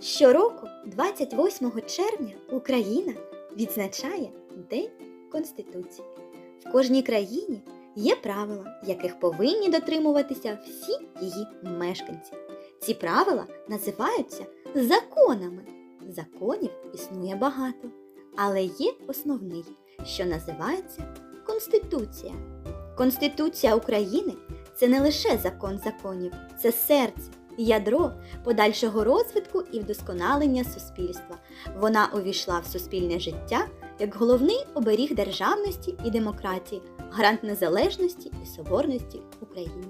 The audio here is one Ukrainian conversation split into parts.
Щороку, 28 червня, Україна відзначає День Конституції. В кожній країні є правила, яких повинні дотримуватися всі її мешканці. Ці правила називаються законами. Законів існує багато, але є основний, що називається Конституція. Конституція України це не лише закон законів, це серце, ядро подальшого розвитку і вдосконалення суспільства. Вона увійшла в суспільне життя як головний оберіг державності і демократії, гарант незалежності і соборності України.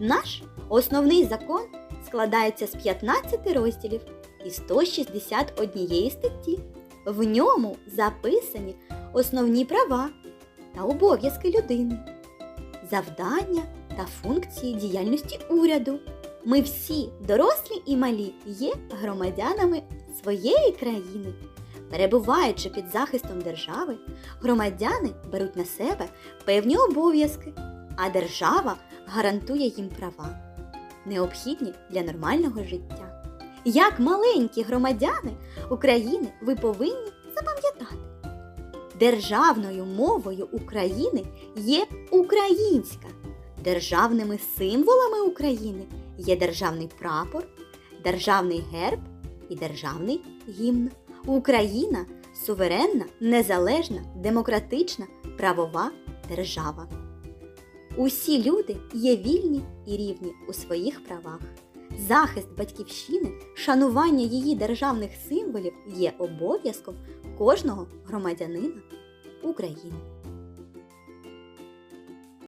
Наш основний закон складається з 15 розділів і 161 статті. В ньому записані основні права та обов'язки людини, завдання та функції діяльності уряду. Ми всі, дорослі і малі, є громадянами своєї країни. Перебуваючи під захистом держави, громадяни беруть на себе певні обов'язки, а держава гарантує їм права, необхідні для нормального життя. Як маленькі громадяни України ви повинні запам'ятати. Державною мовою України є українська. Державними символами України є державний прапор, державний герб і державний гімн. Україна суверенна, незалежна, демократична, правова держава. Усі люди є вільні і рівні у своїх правах. Захист батьківщини, шанування її державних символів є обов'язком кожного громадянина України.